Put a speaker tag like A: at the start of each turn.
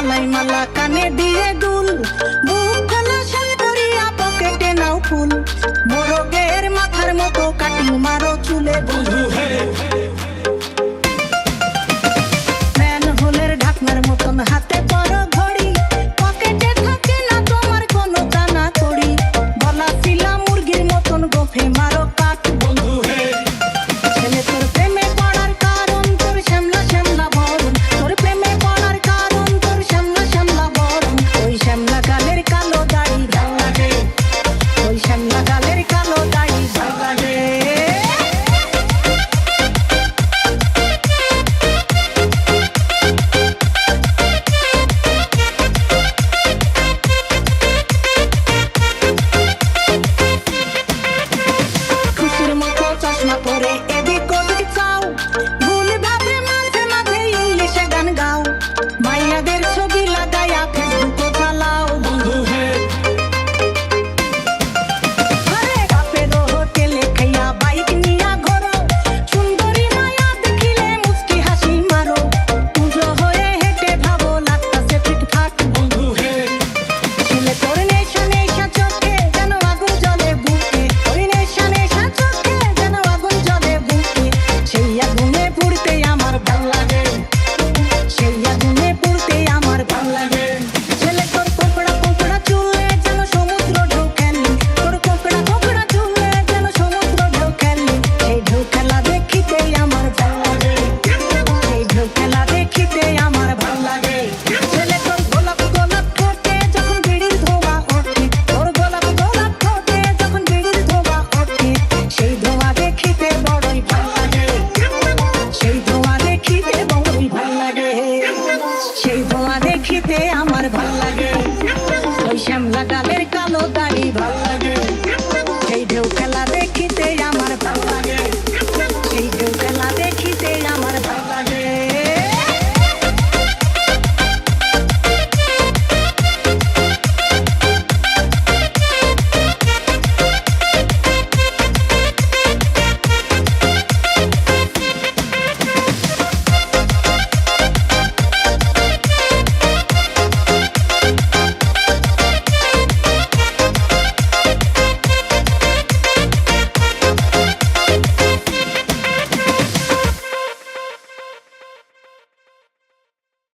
A: গলায় মালা কানে দিয়ে দুল। মুখ পরিয়া পকেটে নাও ফুল। মোরগের মাথার মতো কাটিং মারো চুলে। বধু হে ভাই